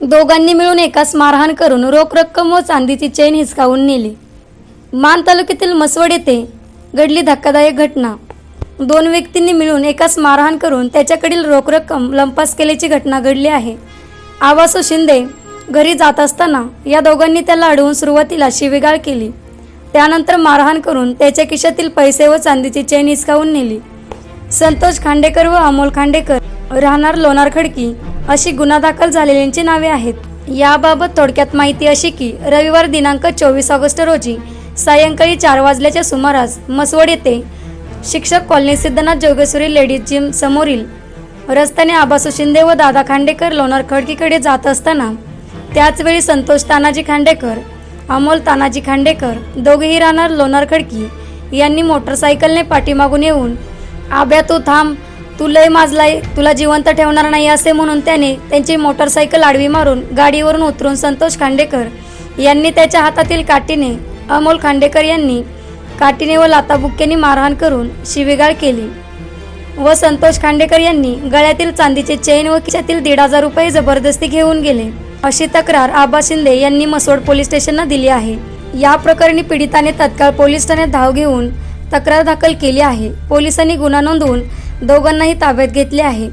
दोघांनी मिळून एकाच मारहाण करून रोख रक्कम व चांदीची चेन हिसकावून नेली. मान तालुक्यातील मसवड येथे घडली धक्कादायक घटना. दोन व्यक्तींनी मिळून एकाच मारहाण करून त्याच्याकडील रोख रक्कम लंपास केल्याची घटना घडली आहे. आवासो शिंदे घरी जात असताना या दोघांनी त्याला अडवून सुरुवातीला शिवीगाळ केली. त्यानंतर मारहाण करून त्याच्या खिशातील पैसे व चांदीची चेन हिसकावून नेली. संतोष खांडेकर व अमोल खांडेकर राहणार लोणार खडकी अशी गुन्हा दाखल झालेल्यांची नावे आहेत. याबाबत थोडक्यात माहिती अशी की रविवार दिनांक चोवीस ऑगस्ट रोजी सायंकाळी चार वाजल्याच्या सुमारास मसवड येथे शिक्षक colony Siddhanath Jogeshwari ladies gym समोरील रस्त्याने आबासू शिंदे व दादा खांडेकर लोणार खडकीकडे जात असताना त्याचवेळी संतोष तानाजी खांडेकर अमोल तानाजी खांडेकर दोघेही राहणार लोणार खडकी यांनी मोटरसायकलने पाठीमागून येऊन आब्या तू थांब तू लय माजलाय तुला जिवंत ठेवणार नाही असे म्हणून त्याने त्यांची मोटरसायकल आडवी मारून गाडीवरून उतरून संतोष खांडेकर यांनी त्याच्या हातातील काठीने अमोल खांडेकर यांनी काठीने व लाताबुक्क्यांनी मारहाण करून शिवीगाळ केली. व संतोष खांडेकर यांनी गळ्यातील चांदीचे चेन व खिशातील दीड हजार रुपये जबरदस्ती घेऊन गेले. अशी तक्रार आबा शिंदे यांनी मसोड पोलीस स्टेशनला दिली आहे. या प्रकरणी पीडिताने तत्काळ पोलीस ठाण्यात धाव घेऊन तक्रार दाखल केली आहे. पोलिसांनी गुन्हा नोंदवून दोघांनाही ताब्यात घेतले आहे.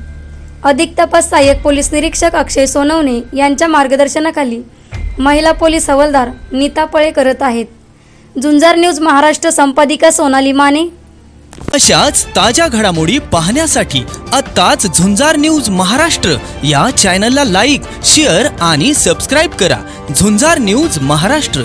अधिक तपास सहाय्यक पोलीस निरीक्षक अक्षय सोनवणे यांच्या मार्गदर्शनाखाली महिला पोलीस हवालदार नीता पळे करत आहेत. झुंजार न्यूज महाराष्ट्र संपादिका सोनाली माने. अशाच ताज्या घडामोडी पाहण्यासाठी आत्ताच झुंजार न्यूज महाराष्ट्र या चॅनलला लाईक शेअर आणि सबस्क्राईब करा. झुंजार न्यूज महाराष्ट्र.